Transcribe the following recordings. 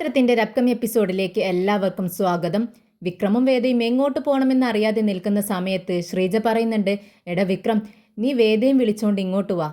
ചിത്രത്തിന്റെ അപ്കമിങ് എപ്പിസോഡിലേക്ക് എല്ലാവർക്കും സ്വാഗതം. വിക്രമും വേദയും എങ്ങോട്ട് പോകണമെന്ന് അറിയാതെ നിൽക്കുന്ന സമയത്ത് ശ്രീജ പറയുന്നുണ്ട് എടാ വിക്രം നീ വേദയും വിളിച്ചോണ്ട് ഇങ്ങോട്ട് വാ.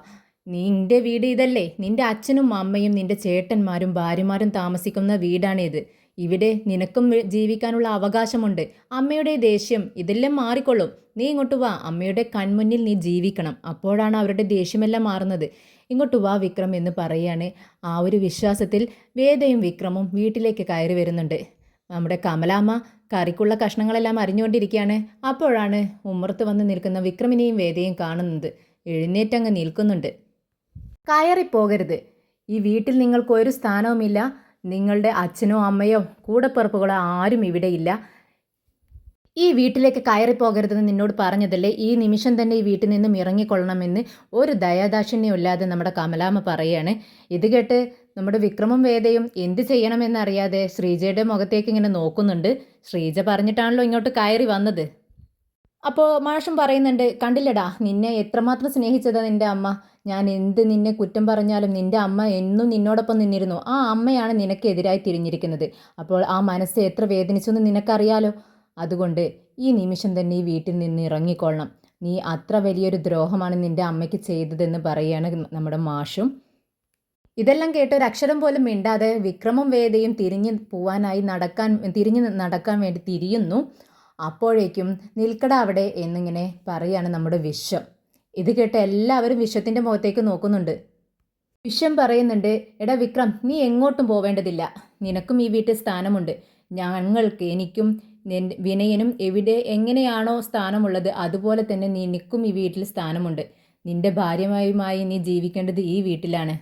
നിന്റെ വീട് ഇതല്ലേ? നിന്റെ അച്ഛനും അമ്മയും നിന്റെ ചേട്ടന്മാരും ഭാര്യമാരും താമസിക്കുന്ന വീടാണിത് ഇവിടെ നിനക്കും ജീവിക്കാനുള്ള അവകാശമുണ്ട്. അമ്മയുടെ ദേഷ്യം ഇതെല്ലാം മാറിക്കൊള്ളും. നീ ഇങ്ങോട്ട് വാ. അമ്മയുടെ കൺമുന്നിൽ നീ ജീവിക്കണം. അപ്പോഴാണ് അവരുടെ ദേഷ്യമെല്ലാം മാറുന്നത്. ഇങ്ങോട്ട് വാ വിക്രം എന്ന് പറയാണ്. ആ ഒരു വിശ്വാസത്തിൽ വേദയും വിക്രമും വീട്ടിലേക്ക് കയറി വരുന്നുണ്ട്. നമ്മുടെ കമലാമ്മ കറിക്കുള്ള കഷ്ണങ്ങളെല്ലാം അരിഞ്ഞുകൊണ്ടിരിക്കുകയാണ്. അപ്പോഴാണ് ഉമ്മർത്ത് വന്ന് നിൽക്കുന്ന വിക്രമിനെയും വേദയും കാണുന്നത്. എഴുന്നേറ്റങ്ങ് നിൽക്കുന്നുണ്ട്. കയറിപ്പോകരുത്. ഈ വീട്ടിൽ നിങ്ങൾക്ക് ഒരു സ്ഥാനവുമില്ല. നിങ്ങളുടെ അച്ഛനോ അമ്മയോ കൂടപ്പിറപ്പുകളോ ആരും ഇവിടെയില്ല ഈ വീട്ടിലേക്ക് കയറിപ്പോകരുതെന്ന് നിന്നോട് പറഞ്ഞതല്ലേ? ഈ നിമിഷം തന്നെ ഈ വീട്ടിൽ നിന്നും ഇറങ്ങിക്കൊള്ളണമെന്ന് ഒരു ദയാദാക്ഷിണ്യമില്ലാതെ നമ്മുടെ കമലാമ്മ പറയാണ്. ഇത് കേട്ട് നമ്മുടെ വിക്രമം വേദയും എന്ത് ചെയ്യണമെന്നറിയാതെ ശ്രീജയുടെ മുഖത്തേക്ക് ഇങ്ങനെ നോക്കുന്നുണ്ട്. ശ്രീജ പറഞ്ഞിട്ടാണല്ലോ ഇങ്ങോട്ട് കയറി വന്നത്. അപ്പോൾ മാഷം പറയുന്നുണ്ട് കണ്ടില്ലടാ നിന്നെ എത്രമാത്രം സ്നേഹിച്ചതാ നിന്റെ അമ്മ. ഞാൻ എന്ത് നിന്നെ കുറ്റം പറഞ്ഞാലും നിന്റെ അമ്മ എന്നും നിന്നോടൊപ്പം നിന്നിരുന്നു. ആ അമ്മയാണ് നിനക്കെതിരായി തിരിഞ്ഞിരിക്കുന്നത്. അപ്പോൾ ആ മനസ്സ് എത്ര വേദനിച്ചെന്ന് നിനക്കറിയാലോ? അതുകൊണ്ട് ഈ നിമിഷം തന്നെ ഈ വീട്ടിൽ നിന്ന് ഇറങ്ങിക്കൊള്ളണം. നീ അത്ര വലിയൊരു ദ്രോഹമാണ് നിന്റെ അമ്മയ്ക്ക് ചെയ്തതെന്ന് പറയുകയാണ് നമ്മുടെ മാഷും. ഇതെല്ലാം കേട്ട് ഒരു അക്ഷരം പോലും മിണ്ടാതെ വിക്രമം വേദയും തിരിഞ്ഞ് പോവാനായി നടക്കാൻ തിരിഞ്ഞ് നടക്കാൻ വേണ്ടി തിരിയുന്നു. അപ്പോഴേക്കും നിൽക്കട അവിടെ എന്നിങ്ങനെ പറയാണ് നമ്മുടെ വിശ്വം. ഇത് കേട്ട് എല്ലാവരും വിശ്വത്തിന്റെ മുഖത്തേക്ക് നോക്കുന്നുണ്ട്. വിശ്വം പറയുന്നുണ്ട് എടാ വിക്രം നീ എങ്ങോട്ടും പോവേണ്ടതില്ല. നിനക്കും ഈ വീട്ടിൽ സ്ഥാനമുണ്ട്. ഞങ്ങൾക്ക് എനിക്കും വിനയനും എവിടെ എങ്ങനെയാണോ സ്ഥാനമുള്ളത് അതുപോലെ തന്നെ നിനക്കും ഈ വീട്ടിൽ സ്ഥാനമുണ്ട്. നിന്റെ ഭാര്യമായുമായി നീ ജീവിക്കേണ്ടത് ഈ വീട്ടിലാണ്.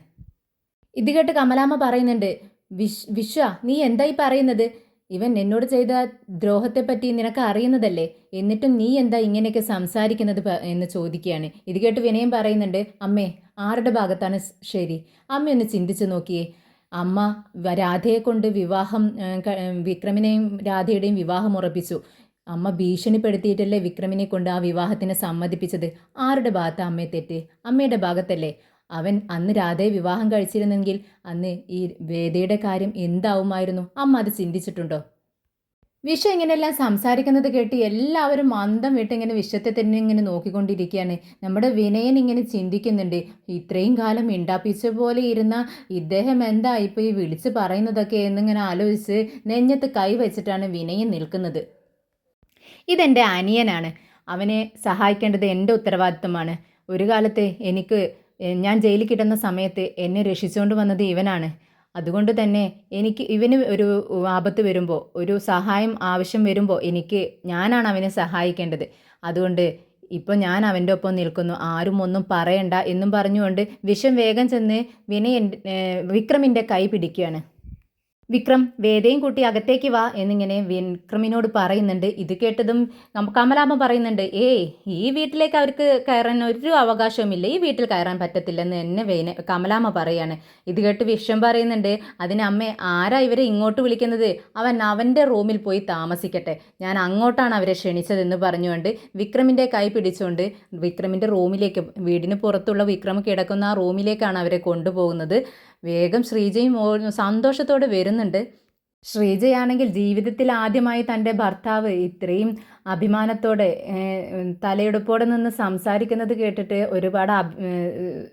ഇത് കേട്ട് കമലാമ്മ പറയുന്നുണ്ട് വിശ് വിശ്വ നീ എന്തായി പറയുന്നത്? ഇവൻ എന്നോട് ചെയ്ത ദ്രോഹത്തെപ്പറ്റി നിനക്ക് അറിയുന്നതല്ലേ? എന്നിട്ടും നീ എന്താ ഇങ്ങനെയൊക്കെ സംസാരിക്കുന്നത് എന്ന് ചോദിക്കുകയാണ്. ഇത് കേട്ട് വിനയം പറയുന്നുണ്ട് അമ്മേ ആരുടെ ഭാഗത്താണ് ശരി? അമ്മ ഒന്ന് ചിന്തിച്ചു നോക്കിയേ. അമ്മ രാധയെ കൊണ്ട് വിവാഹം വിക്രമിനെയും രാധയുടെയും വിവാഹം ഉറപ്പിച്ചു. അമ്മ ഭീഷണിപ്പെടുത്തിയിട്ടല്ലേ വിക്രമിനെ കൊണ്ട് ആ വിവാഹത്തിന് സമ്മതിപ്പിച്ചത്? ആരുടെ ഭാഗത്താണ് അമ്മയെ തെറ്റ്? അമ്മയുടെ ഭാഗത്തല്ലേ? അവൻ അന്ന് രാധയെ വിവാഹം കഴിച്ചിരുന്നെങ്കിൽ അന്ന് ഈ വേദയുടെ കാര്യം എന്താവുമായിരുന്നു? അമ്മ അത് ചിന്തിച്ചിട്ടുണ്ടോ? വിഷ ഇങ്ങനെയെല്ലാം സംസാരിക്കുന്നത് കേട്ട് എല്ലാവരും മന്ദം വിട്ട് ഇങ്ങനെ വിഷത്തെ തന്നെ ഇങ്ങനെ നോക്കിക്കൊണ്ടിരിക്കുകയാണ്. നമ്മുടെ വിനയൻ ഇങ്ങനെ ചിന്തിക്കുന്നുണ്ട്. ഇത്രയും കാലം മിണ്ടാപ്പിച്ച പോലെ ഇരുന്ന ഇദ്ദേഹം എന്താ ഇപ്പോൾ ഈ വിളിച്ച് പറയുന്നതൊക്കെ എന്നിങ്ങനെ ആലോചിച്ച് നെഞ്ഞത്ത് കൈ വെച്ചിട്ടാണ് വിനയൻ നിൽക്കുന്നത്. ഇതെന്റെ അനിയനാണ്. അവനെ സഹായിക്കേണ്ടത് എന്റെ ഉത്തരവാദിത്തമാണ് ഒരു കാലത്ത് എനിക്ക് ഞാൻ ജയിലിൽ കിട്ടുന്ന സമയത്ത് എന്നെ രക്ഷിച്ചുകൊണ്ട് വന്നത് ഇവനാണ്. അതുകൊണ്ട് തന്നെ എനിക്ക് ഇവന് ഒരു ആപത്ത് വരുമ്പോൾ ഒരു സഹായം ആവശ്യം വരുമ്പോൾ എനിക്ക് ഞാനാണ് അവനെ സഹായിക്കേണ്ടത്. അതുകൊണ്ട് ഇപ്പോൾ ഞാൻ അവന്റെ ഒപ്പം നിൽക്കുന്നു. ആരും ഒന്നും പറയണ്ട എന്നും പറഞ്ഞുകൊണ്ട് വിഷം വേഗം ചെന്ന് വിനയൻ വിക്രമിന്റെ കൈ പിടിക്കുകയാണ്. വിക്രം വേദയും കൂട്ടി അകത്തേക്ക് വാ എന്നിങ്ങനെ വിക്രമിനോട് പറയുന്നുണ്ട്. ഇത് കേട്ടതും കമലാമ കമലാമ്മ പറയുന്നുണ്ട് ഏയ് ഈ വീട്ടിലേക്ക് അവർക്ക് കയറാൻ ഒരു അവകാശവുമില്ല. ഈ വീട്ടിൽ കയറാൻ പറ്റത്തില്ലെന്ന് എന്നെ വേന കമലാമ്മ പറയാണ്. ഇത് കേട്ട് വിഷം പറയുന്നുണ്ട് അതിന് അമ്മേ ആരാ ഇവരെ ഇങ്ങോട്ട് വിളിക്കുന്നത്? അവൻ അവന്റെ റൂമിൽ പോയി താമസിക്കട്ടെ. ഞാൻ അങ്ങോട്ടാണ് അവരെ ക്ഷണിച്ചതെന്ന് പറഞ്ഞുകൊണ്ട് വിക്രമിന്റെ കൈ പിടിച്ചുകൊണ്ട് വിക്രമിന്റെ റൂമിലേക്ക് വീടിന് പുറത്തുള്ള വിക്രം കിടക്കുന്ന ആ റൂമിലേക്കാണ് അവരെ കൊണ്ടുപോകുന്നത്. വേഗം ശ്രീജയും സന്തോഷത്തോടെ വരുന്നുണ്ട്. ശ്രീജയാണെങ്കിൽ ജീവിതത്തിൽ ആദ്യമായി തന്റെ ഭർത്താവ് ഇത്രയും അഭിമാനത്തോടെ തലയെടുപ്പോടെ നിന്ന് സംസാരിക്കുന്നത് കേട്ടിട്ട് ഒരുപാട്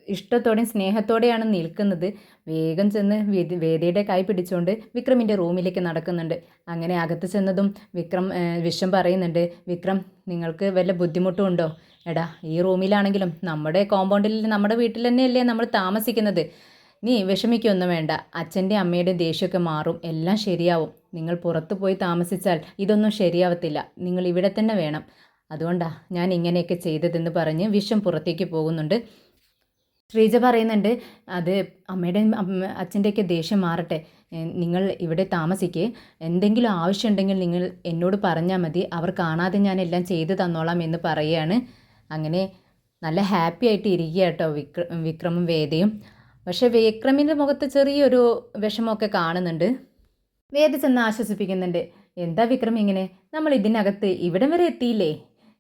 ഇഷ്ടത്തോടെയും സ്നേഹത്തോടെയാണ് നിൽക്കുന്നത്. വേഗം ചെന്ന് വേദി- വേദിയുടെ കൈ പിടിച്ചുകൊണ്ട് വിക്രമിന്റെ റൂമിലേക്ക് നടക്കുന്നുണ്ട്. അങ്ങനെ അകത്ത് ചെന്നതും വിക്രം വിഷം പറയുന്നുണ്ട് വിക്രം നിങ്ങൾക്ക് വല്ല ബുദ്ധിമുട്ടും ഉണ്ടോ? എടാ ഈ റൂമിലാണെങ്കിലും നമ്മുടെ കോമ്പൗണ്ടിൽ നമ്മുടെ വീട്ടിൽ തന്നെയല്ലേ നമ്മൾ താമസിക്കുന്നത്. നീ വിഷമിക്കൊന്നും വേണ്ട. അച്ഛന്റെ അമ്മയുടെ ദേഷ്യമൊക്കെ മാറും. എല്ലാം ശരിയാവും. നിങ്ങൾ പുറത്തു പോയി താമസിച്ചാൽ ഇതൊന്നും ശരിയാവത്തില്ല. നിങ്ങൾ ഇവിടെ തന്നെ വേണം. അതുകൊണ്ടാ ഞാൻ ഇങ്ങനെയൊക്കെ ചെയ്തതെന്ന് പറഞ്ഞ് വിഷം പുറത്തേക്ക് പോകുന്നുണ്ട്. ശ്രീജ പറയുന്നുണ്ട് അത് അമ്മയുടെയും അമ്മ അച്ഛന്റെയൊക്കെ ദേഷ്യം മാറട്ടെ. നിങ്ങൾ ഇവിടെ താമസിക്ക്. എന്തെങ്കിലും ആവശ്യമുണ്ടെങ്കിൽ നിങ്ങൾ എന്നോട് പറഞ്ഞാൽ മതി. അവർ കാണാതെ ഞാൻ എല്ലാം ചെയ്തു തന്നോളാം എന്ന് പറയുകയാണ് അങ്ങനെ നല്ല ഹാപ്പി ആയിട്ട് ഇരിക്കുക കേട്ടോ വിക്ര വിക്രമും വേദയും. പക്ഷേ വിക്രമിന്റെ മുഖത്ത് ചെറിയൊരു വിഷമമൊക്കെ കാണുന്നുണ്ട്. വേദ ചെന്ന് ആശ്വസിപ്പിക്കുന്നുണ്ട്. എന്താ വിക്രം ഇങ്ങനെ? നമ്മൾ ഇതിനകത്ത് ഇവിടം വരെ എത്തിയില്ലേ?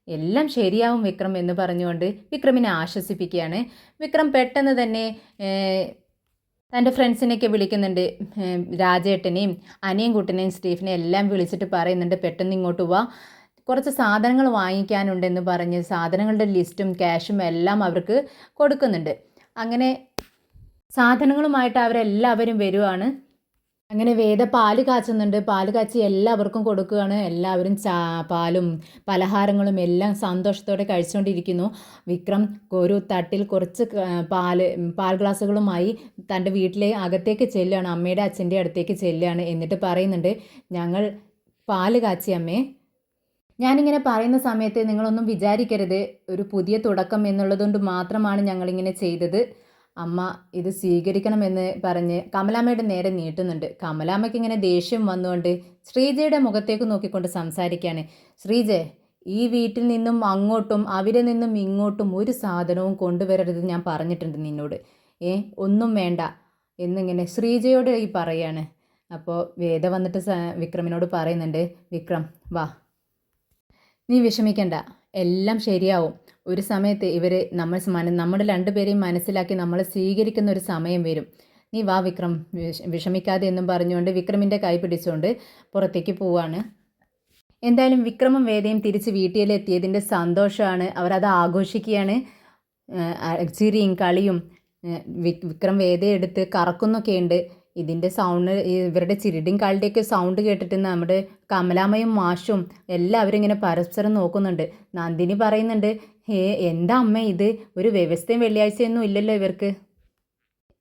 എല്ലാം ശരിയാവും വിക്രം എന്ന് പറഞ്ഞുകൊണ്ട് വിക്രമിനെ ആശ്വസിപ്പിക്കുകയാണ്. വിക്രം പെട്ടെന്ന് തന്നെ തന്റെ ഫ്രണ്ട്സിനെയൊക്കെ വിളിക്കുന്നുണ്ട്. രാജേട്ടനെയും അനിയും കുട്ടനെയും സ്റ്റീഫിനെയും എല്ലാം വിളിച്ചിട്ട് പറയുന്നുണ്ട് പെട്ടെന്ന് ഇങ്ങോട്ട് പോവാ കുറച്ച് സാധനങ്ങൾ വാങ്ങിക്കാനുണ്ടെന്ന് പറഞ്ഞ് സാധനങ്ങളുടെ ലിസ്റ്റും ക്യാഷും എല്ലാം അവർക്ക് കൊടുക്കുന്നുണ്ട്. അങ്ങനെ സാധനങ്ങളുമായിട്ട് അവരെല്ലാവരും വരുവാണ്. അങ്ങനെ വേദ പാൽ കാച്ചുന്നുണ്ട്. പാൽ കാച്ചി എല്ലാവർക്കും കൊടുക്കുകയാണ്. എല്ലാവരും ചാ പാലും പലഹാരങ്ങളും എല്ലാം സന്തോഷത്തോടെ കഴിച്ചുകൊണ്ടിരിക്കുന്നു. വിക്രം ഒരു തട്ടിൽ കുറച്ച് പാൽ പാൽ ഗ്ലാസ്സുകളുമായി തന്റെ വീട്ടിലെ അകത്തേക്ക് ചെല്ലുകയാണ്. അമ്മയുടെ അച്ഛന്റെ അടുത്തേക്ക് ചെല്ലുകയാണ് എന്നിട്ട് പറയുന്നുണ്ട് ഞങ്ങൾ പാൽ കാച്ചി അമ്മേ. ഞാനിങ്ങനെ പറയുന്ന സമയത്ത് നിങ്ങളൊന്നും വിചാരിക്കരുത്. ഒരു പുതിയ തുടക്കം എന്നുള്ളതുകൊണ്ട് മാത്രമാണ് ഞങ്ങളിങ്ങനെ ചെയ്തത്. അമ്മ ഇത് സ്വീകരിക്കണമെന്ന് പറഞ്ഞ് കമലാമ്മയുടെ നേരെ നീട്ടുന്നുണ്ട്. കമലാമ്മയ്ക്ക് ഇങ്ങനെ ദേഷ്യം വന്നുകൊണ്ട് ശ്രീജയുടെ മുഖത്തേക്ക് നോക്കിക്കൊണ്ട് സംസാരിക്കുകയാണ്. ശ്രീജ ഈ വീട്ടിൽ നിന്നും അങ്ങോട്ടും അവിടെ നിന്നും ഇങ്ങോട്ടും ഒരു സാധനവും കൊണ്ടുവരരുത് ഞാൻ പറഞ്ഞിട്ടുണ്ട് നിന്നോട്. ഏ ഒന്നും വേണ്ട എന്നിങ്ങനെ ശ്രീജയോട് ഈ പറയാണ്. അപ്പോൾ വേദ വന്നിട്ട് വിക്രമിനോട് പറയുന്നുണ്ട് വിക്രം വാ. നീ വിഷമിക്കണ്ട. എല്ലാം ശരിയാവും. ഒരു സമയത്ത് ഇവർ നമ്മൾ മന നമ്മുടെ രണ്ടുപേരെയും മനസ്സിലാക്കി നമ്മൾ സ്വീകരിക്കുന്ന ഒരു സമയം വരും. നീ വാ വിക്രം വിഷമിക്കാതെ എന്നും പറഞ്ഞുകൊണ്ട് വിക്രമിന്റെ കൈ പിടിച്ചുകൊണ്ട് പുറത്തേക്ക് പോവാണ്. എന്തായാലും വിക്രമും വേദയും തിരിച്ച് വീട്ടിലെത്തിയതിന്റെ സന്തോഷമാണ്. അവരത് ആഘോഷിക്കുകയാണ്. ചിരിയും കളിയും വിക്രം വേദയെടുത്ത് കറക്കുന്നൊക്കെയുണ്ട്. ഇതിന്റെ സൗണ്ട് ഇവരുടെ ചിരിടിയും കളിയുടെയൊക്കെ സൗണ്ട് കേട്ടിട്ട് നമ്മുടെ കമലാമ്മയും മാഷും എല്ലാവരും ഇങ്ങനെ പരസ്പരം നോക്കുന്നുണ്ട്. നന്ദിനി പറയുന്നുണ്ട് ഹേ എന്താ അമ്മ ഇത്? ഒരു വ്യവസ്ഥയും വെള്ളിയാഴ്ചയൊന്നും ഇല്ലല്ലോ ഇവർക്ക്.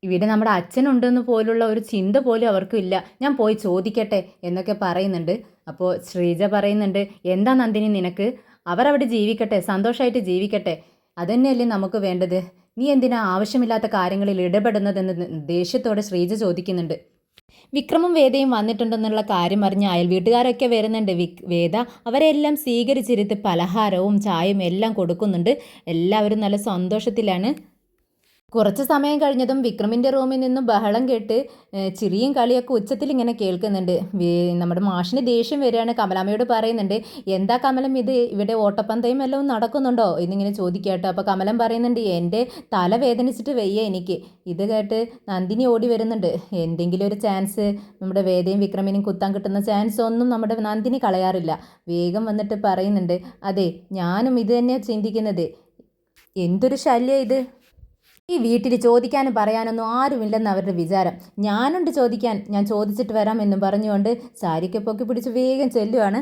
ഇവിടെ നമ്മുടെ അച്ഛനുണ്ടെന്ന് പോലുള്ള ഒരു ചിന്ത പോലും അവർക്കും ഇല്ല. ഞാൻ പോയി ചോദിക്കട്ടെ എന്നൊക്കെ പറയുന്നുണ്ട്. അപ്പോൾ ശ്രീജ പറയുന്നുണ്ട് എന്താ നന്ദിനി നിനക്ക്? അവരവിടെ ജീവിക്കട്ടെ സന്തോഷമായിട്ട് ജീവിക്കട്ടെ. അതുതന്നെയല്ലേ നമുക്ക് വേണ്ടത്? നീ എന്തിനാ ആവശ്യമില്ലാത്ത കാര്യങ്ങളിൽ ഇടപെടുന്നതെന്ന് ദേഷ്യത്തോടെ ശ്രീജ ചോദിക്കുന്നുണ്ട്. വിക്രമും വേദയും വന്നിട്ടുണ്ടെന്നുള്ള കാര്യം അറിഞ്ഞ് അയൽ വീട്ടുകാരൊക്കെ വരുന്നുണ്ട്. വിക് വേദ അവരെല്ലാം സ്വീകരിച്ചിരുത്ത് പലഹാരവും ചായയും എല്ലാം കൊടുക്കുന്നുണ്ട്. എല്ലാവരും നല്ല സന്തോഷത്തിലാണ്. കുറച്ച് സമയം കഴിഞ്ഞതും വിക്രമിന്റെ റൂമിൽ നിന്നും ബഹളം കേട്ട് ചിരിയും കളിയൊക്കെ ഉച്ചത്തിൽ ഇങ്ങനെ കേൾക്കുന്നുണ്ട്. നമ്മുടെ മാഷിന് ദേഷ്യം വരികയാണ്. കമലാമ്മയോട് പറയുന്നുണ്ട് എന്താ കമലം ഇത്? ഇവിടെ ഓട്ടപ്പന്തയും എല്ലാം നടക്കുന്നുണ്ടോ? എന്നിങ്ങനെ ചോദിക്കുക കേട്ടോ. അപ്പോൾ കമലം പറയുന്നുണ്ട് എന്റെ തല വേദനിച്ചിട്ട് വയ്യ എനിക്ക്. ഇത് കേട്ട് നന്ദിനി ഓടി വരുന്നുണ്ട്. എന്തെങ്കിലും ഒരു ചാൻസ് നമ്മുടെ വേദയും വിക്രമിനും കുത്താൻ കിട്ടുന്ന ചാൻസ് ഒന്നും നമ്മുടെ നന്ദിനി കളയാറില്ല. വേഗം വന്നിട്ട് പറയുന്നുണ്ട് അതെ ഞാനും ഇത് തന്നെയാണ് ചിന്തിക്കുന്നത്. എന്തൊരു ശല്യം ഇത്? ഈ വീട്ടിൽ ചോദിക്കാനും പറയാനൊന്നും ആരുമില്ലെന്ന് അവരുടെ വിചാരം. ഞാനുണ്ട് ചോദിക്കാൻ. ഞാൻ ചോദിച്ചിട്ട് വരാം എന്നും പറഞ്ഞുകൊണ്ട് സാരിക്ക് പൊക്കി പിടിച്ച് വേഗം ചെല്ലുവാണ്.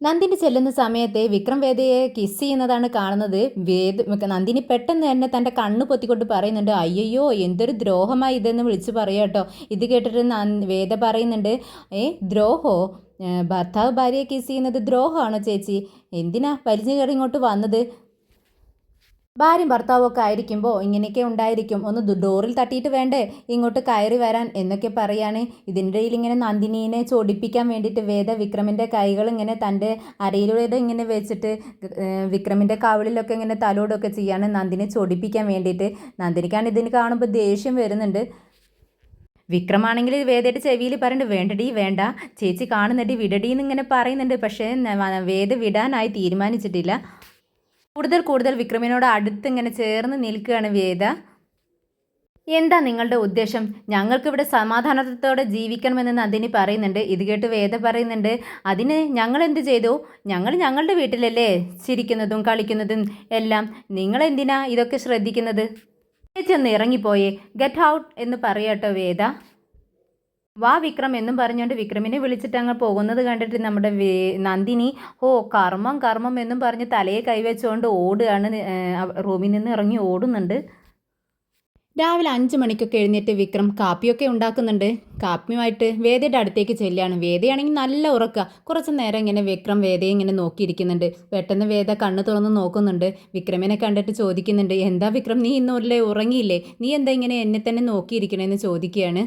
നന്ദിനി ചെല്ലുന്ന സമയത്തെ വിക്രം വേദയെ കിസ് ചെയ്യുന്നതാണ് കാണുന്നത്. വേദ നന്ദിനി പെട്ടെന്ന് തന്നെ തന്റെ കണ്ണ് പൊത്തിക്കൊണ്ട് പറയുന്നുണ്ട് അയ്യോ എന്തൊരു ദ്രോഹമായി ഇതെന്ന് വിളിച്ച് പറയാട്ടോ ഇത് കേട്ടിട്ട് വേദ പറയുന്നുണ്ട് ഏ ദ്രോഹോ? ഭർത്താവ് ഭാര്യയെ കിസ് ചെയ്യുന്നത് ദ്രോഹമാണോ ചേച്ചി? എന്തിനാ വലിഞ്ഞു കയറി ഇങ്ങോട്ട് വന്നത്? ഭാര്യയും ഭർത്താവൊക്കെ ആയിരിക്കുമ്പോൾ ഇങ്ങനെയൊക്കെ ഉണ്ടായിരിക്കും. ഒന്ന് ഡോറിൽ തട്ടിയിട്ട് വേണ്ടേ? ഇങ്ങോട്ട് കയറി വരാൻ എന്നൊക്കെ പറയാണ്. ഇതിന്റെ ഇടയിൽ ഇങ്ങനെ നന്ദിനീനെ ചോടിപ്പിക്കാൻ വേണ്ടിയിട്ട് വേദ വിക്രമിന്റെ കൈകൾ ഇങ്ങനെ തന്റെ അരയിലൂടെ ഇങ്ങനെ വെച്ചിട്ട് വിക്രമിന്റെ കവിളിലൊക്കെ ഇങ്ങനെ തലോടൊക്കെ ചെയ്യാണ് നന്ദിനെ ചോടിപ്പിക്കാൻ വേണ്ടിയിട്ട്. നന്ദിനിക്കാണ് ഇതിന് കാണുമ്പോൾ ദേഷ്യം വരുന്നുണ്ട്. വിക്രമാണെങ്കിൽ വേദയുടെ ചെവിയിൽ പറയുന്നുണ്ട് വേണ്ടടി വേണ്ട. ചേച്ചി കാണുന്നുണ്ട് വിടടി എന്നിങ്ങനെ പറയുന്നുണ്ട്. പക്ഷേ വേദ വിടാനായി തീരുമാനിച്ചിട്ടില്ല. കൂടുതൽ കൂടുതൽ വിക്രമിനോട് അടുത്ത് ഇങ്ങനെ ചേർന്ന് നിൽക്കുകയാണ് വേദ. എന്താ നിങ്ങളുടെ ഉദ്ദേശം? ഞങ്ങൾക്കിവിടെ സമാധാനത്തോടെ ജീവിക്കണമെന്ന് നന്ദിനി പറയുന്നുണ്ട്. ഇത് കേട്ട് വേദ പറയുന്നുണ്ട് അതിന് ഞങ്ങൾ എന്ത് ചെയ്തു? ഞങ്ങൾ ഞങ്ങളുടെ വീട്ടിലല്ലേ ചിരിക്കുന്നതും കളിക്കുന്നതും എല്ലാം. നിങ്ങൾ എന്തിനാ ഇതൊക്കെ ശ്രദ്ധിക്കുന്നത്? ചേച്ചി ഒന്ന് ഇറങ്ങിപ്പോയേ. ഗെറ്റ് ഔട്ട് എന്ന് പറയട്ടോ വേദ. വാ വിക്രം എന്നും പറഞ്ഞുകൊണ്ട് വിക്രമിനെ വിളിച്ചിട്ട് അങ്ങ് പോകുന്നത് കണ്ടിട്ട് നമ്മുടെ നന്ദിനി ഓ കർമ്മം കർമ്മം എന്നും പറഞ്ഞ് തലയെ കൈവച്ചുകൊണ്ട് ഓടുകയാണ് റൂമിൽ നിന്ന് ഇറങ്ങി ഓടുന്നുണ്ട്. രാവിലെ അഞ്ച് മണിക്കൊക്കെ എഴുന്നേറ്റ് വിക്രം കാപ്പിയൊക്കെ ഉണ്ടാക്കുന്നുണ്ട്. കാപ്പിയുമായിട്ട് വേദയുടെ അടുത്തേക്ക് ചെല്ലുകയാണ്. വേദയാണെങ്കിൽ നല്ല ഉറക്കുക കുറച്ച് നേരം ഇങ്ങനെ വിക്രം വേദയെ ഇങ്ങനെ നോക്കിയിരിക്കുന്നുണ്ട്. പെട്ടെന്ന് വേദ കണ്ണ് തുറന്ന് നോക്കുന്നുണ്ട്. വിക്രമിനെ കണ്ടിട്ട് ചോദിക്കുന്നുണ്ട് എന്താ വിക്രം നീ ഇന്നൊല്ലേ ഉറങ്ങിയില്ലേ? നീ എന്താ ഇങ്ങനെ എന്നെ തന്നെ നോക്കിയിരിക്കണേന്ന് ചോദിക്കുകയാണ്.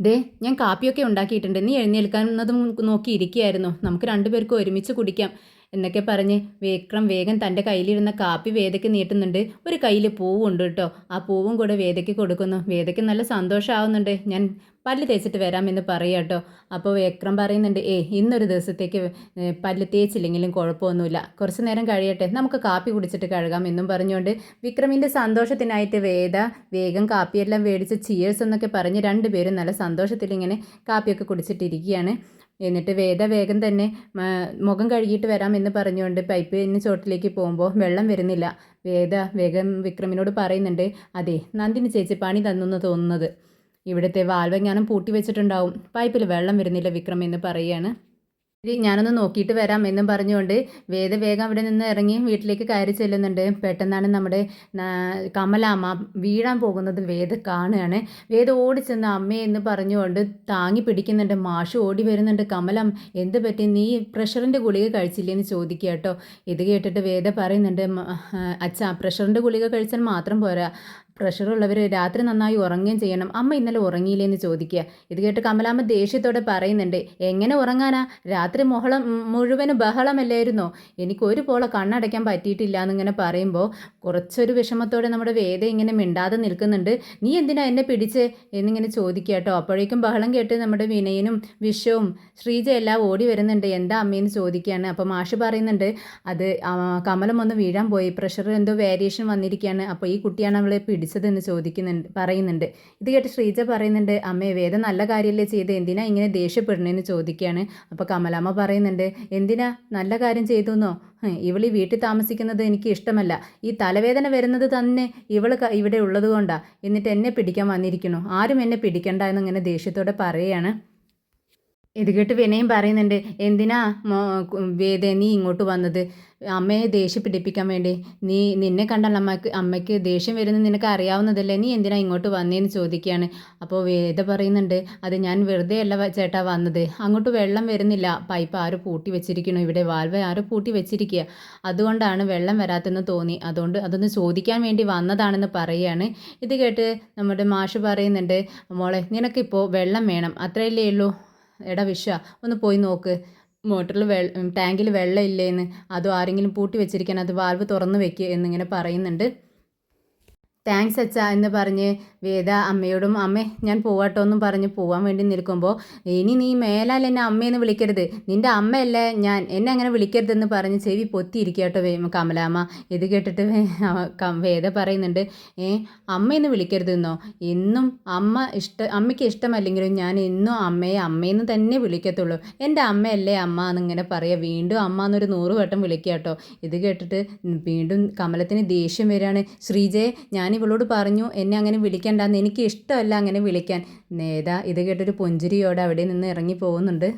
ദേ ഞാൻ കാപ്പിയൊക്കെ ഉണ്ടാക്കിയിട്ടുണ്ട്. നീ നോക്കി നോക്കിയിരിക്കുകയായിരുന്നു? നമുക്ക് രണ്ടുപേർക്കും ഒരുമിച്ച് കുടിക്കാം. എന്നൊക്കെ പറഞ്ഞ് വിക്രം വേഗം തന്റെ കയ്യിലിരുന്ന കാപ്പി വേദയ്ക്ക് നീട്ടുന്നുണ്ട്. ഒരു കയ്യിൽ പൂവുണ്ട് കേട്ടോ. ആ പൂവും കൂടെ വേദയ്ക്ക് കൊടുക്കുന്നു. വേദയ്ക്ക് നല്ല സന്തോഷമാവുന്നുണ്ട്. ഞാൻ പല്ല് തേച്ചിട്ട് വരാമെന്ന് പറയുക കേട്ടോ. അപ്പോൾ വിക്രം പറയുന്നുണ്ട് ഏ ഇന്നൊരു ദിവസത്തേക്ക് പല്ല് തേച്ചില്ലെങ്കിലും കുഴപ്പമൊന്നുമില്ല. കുറച്ച് നേരം കഴിയട്ടെ നമുക്ക് കാപ്പി കുടിച്ചിട്ട് കഴുകാം എന്നും പറഞ്ഞുകൊണ്ട് വിക്രമിന്റെ സന്തോഷത്തിനായിട്ട് വേദ വേഗം കാപ്പിയെല്ലാം മേടിച്ച് ചിയേഴ്സ് എന്നൊക്കെ പറഞ്ഞ് രണ്ടുപേരും നല്ല സന്തോഷത്തിൽ ഇങ്ങനെ കാപ്പിയൊക്കെ കുടിച്ചിട്ടിരിക്കുകയാണ്. എന്നിട്ട് വേദ വേഗം തന്നെ മുഖം കഴുകിയിട്ട് വരാം എന്ന് പറഞ്ഞുകൊണ്ട് പൈപ്പ് ഇന്ന് ചോട്ടിലേക്ക് പോകുമ്പോൾ വെള്ളം വരുന്നില്ല. വേദ വേഗം വിക്രമിനോട് പറയുന്നുണ്ട് അതെ നന്ദിനി ചേച്ചി പണി തന്നു തോന്നുന്നത്. ഇവിടുത്തെ വാൽവെങ്ങാനും പൂട്ടി വെച്ചിട്ടുണ്ടാവും. പൈപ്പിൽ വെള്ളം വരുന്നില്ല വിക്രം എന്ന് പറയുകയാണ്. ഞാനൊന്ന് നോക്കിയിട്ട് വരാം എന്നും പറഞ്ഞുകൊണ്ട് വേദ വേഗം അവിടെ നിന്ന് ഇറങ്ങി വീട്ടിലേക്ക് കയറി ചെല്ലുന്നുണ്ട്. പെട്ടെന്നാണ് നമ്മുടെ കമലാമ്മ വീഴാൻ പോകുന്നത് വേദ കാണുകയാണ്. വേദ ഓടി ചെന്ന് അമ്മയെന്ന് പറഞ്ഞുകൊണ്ട് താങ്ങി പിടിക്കുന്നുണ്ട്. മാഷ് ഓടി വരുന്നുണ്ട്. കമലം എന്ത് പറ്റി? നീ പ്രഷറിന്റെ ഗുളിക കഴിച്ചില്ലേ? എന്ന് ചോദിക്കുക കേട്ടോ. ഇത് കേട്ടിട്ട് വേദ പറയുന്നുണ്ട് "മ- അച്ഛാ പ്രഷറിന്റെ ഗുളിക കഴിച്ചാൽ മാത്രം പോരാ. പ്രഷറുള്ളവർ രാത്രി നന്നായി ഉറങ്ങുകയും ചെയ്യണം. അമ്മ ഇന്നലെ ഉറങ്ങിയില്ലേന്ന് ചോദിക്കുക. ഇത് കേട്ട് കമലാമ്മ ദേഷ്യത്തോടെ പറയുന്നുണ്ട്. എങ്ങനെ ഉറങ്ങാനാ? രാത്രി മുഹളം മുഴുവനും ബഹളമല്ലായിരുന്നോ? എനിക്ക് ഒരു പോളെ കണ്ണടയ്ക്കാൻ പറ്റിയിട്ടില്ല എന്നിങ്ങനെ പറയുമ്പോൾ കുറച്ചൊരു വിഷമത്തോടെ നമ്മുടെ വേദ ഇങ്ങനെ മിണ്ടാതെ നിൽക്കുന്നുണ്ട്. നീ എന്തിനാ എന്നെ പിടിച്ച്? എന്നിങ്ങനെ ചോദിക്കുക കേട്ടോ. അപ്പോഴേക്കും ബഹളം കേട്ട് നമ്മുടെ വിനയനും വിഷവും ശ്രീജ എല്ലാം ഓടി വരുന്നുണ്ട്. എന്താ അമ്മയെന്ന് ചോദിക്കുകയാണ്? അപ്പോൾ മാഷ് പറയുന്നുണ്ട്. അത് കമലം ഒന്ന് വീഴാൻ പോയി. പ്രഷർ എന്തോ വേരിയേഷൻ വന്നിരിക്കുകയാണ്. അപ്പോൾ ഈ കുട്ടിയാണ് അവളെ പിടിച്ചതെന്ന് ചോദിക്കുന്നുണ്ട് പറയുന്നുണ്ട്. ഇത് കേട്ട് ശ്രീജ പറയുന്നുണ്ട് അമ്മേ വേദം നല്ല കാര്യമല്ലേ ചെയ്ത് എന്തിനാ ഇങ്ങനെ ദേഷ്യപ്പെടണേന്ന് ചോദിക്കുകയാണ് അപ്പോൾ കമലാമ്മ പറയുന്നുണ്ട് എന്തിനാ നല്ല കാര്യം ചെയ്തു എന്നോ ഇവളീ വീട്ടിൽ താമസിക്കുന്നത് എനിക്ക് ഇഷ്ടമല്ല. ഈ തലവേദന വരുന്നത് തന്നെ ഇവൾ ഇവിടെ ഉള്ളത് കൊണ്ടാ. എന്നിട്ട് എന്നെ പിടിക്കാൻ വന്നിരിക്കണോ. ആരും എന്നെ പിടിക്കണ്ട എന്നിങ്ങനെ ദേഷ്യത്തോടെ പറയുകയാണ് ഇത് കേട്ട് വിനയം പറയുന്നുണ്ട് എന്തിനാ വേദ നീ ഇങ്ങോട്ട് വന്നത്? അമ്മയെ ദേഷ്യം പിടിപ്പിക്കാൻ വേണ്ടി. നീ നിന്നെ കണ്ടാൽ അമ്മയ്ക്ക് അമ്മയ്ക്ക് ദേഷ്യം വരുന്നത് നിനക്ക് അറിയാവുന്നതല്ലേ? നീ എന്തിനാ ഇങ്ങോട്ട് വന്നേന്ന് ചോദിക്കുകയാണ്. അപ്പോൾ വേദ പറയുന്നുണ്ട് അത് ഞാൻ വെറുതെ അല്ല ചേട്ടാ വന്നത്. അങ്ങോട്ട് വെള്ളം വരുന്നില്ല. പൈപ്പ് ആരും പൂട്ടി വെച്ചിരിക്കണു? ഇവിടെ വാൽവ് ആരും പൂട്ടി വെച്ചിരിക്കുക അതുകൊണ്ടാണ് വെള്ളം വരാത്തെന്ന് തോന്നി. അതുകൊണ്ട് അതൊന്ന് ചോദിക്കാൻ വേണ്ടി വന്നതാണെന്ന് പറയുകയാണ്. ഇത് കേട്ട് നമ്മുടെ മാഷ് പറയുന്നുണ്ട് മോളെ നിനക്കിപ്പോൾ വെള്ളം വേണം. അത്രയല്ലേ ഉള്ളൂ. എടാ വിഷ ഒന്ന് പോയി നോക്ക്. മോട്ടറിൽ വെ ടാങ്കിൽ വെള്ളം ഇല്ലേന്ന് അതോ ആരെങ്കിലും പൂട്ടി വെച്ചിരിക്കാൻ അത് വാൽവ് തുറന്ന് വെക്കുക എന്നിങ്ങനെ പറയുന്നുണ്ട്. താങ്ക്സ് അച്ഛ എന്ന് പറഞ്ഞ് വേദ അമ്മയോടും അമ്മേ ഞാൻ പോവാട്ടോ എന്നും പറഞ്ഞ് പോവാൻ വേണ്ടി നിൽക്കുമ്പോൾ ഇനി നീ മേലാൽ എന്നെ അമ്മയെന്ന് വിളിക്കരുത്. നിന്റെ അമ്മയല്ലേ ഞാൻ. എന്നെ അങ്ങനെ വിളിക്കരുതെന്ന് പറഞ്ഞ് ചെവി പൊത്തിയിരിക്കുക കേട്ടോ വേ കമലാമ്മ ഇത് കേട്ടിട്ട് വേദ പറയുന്നുണ്ട് ഏ അമ്മയെന്ന് വിളിക്കരുതെന്നോ എന്നും? അമ്മ ഇഷ്ട അമ്മയ്ക്ക് ഇഷ്ടമല്ലെങ്കിലും ഞാൻ എന്നും അമ്മയെ അമ്മയെന്ന് തന്നെ വിളിക്കത്തുള്ളൂ. എന്റെ അമ്മയല്ലേ അമ്മ എന്നിങ്ങനെ പറയുക വീണ്ടും അമ്മ എന്നൊരു നൂറ് വട്ടം വിളിക്കുക കേട്ടോ ഇത് കേട്ടിട്ട് വീണ്ടും കമലത്തിന് ദേഷ്യം വരികയാണ്. ശ്രീജയെ ഞാൻ ഇവളോട് പറഞ്ഞു എന്നെ അങ്ങനെ വിളിക്കണ്ടെന്ന് എനിക്ക് ഇഷ്ടമല്ല അങ്ങനെ വിളിക്കാൻ. നേതാ ഇത് കേട്ടൊരു പുഞ്ചിരിയോടെ അവിടെ നിന്ന് ഇറങ്ങി പോകുന്നുണ്ട്.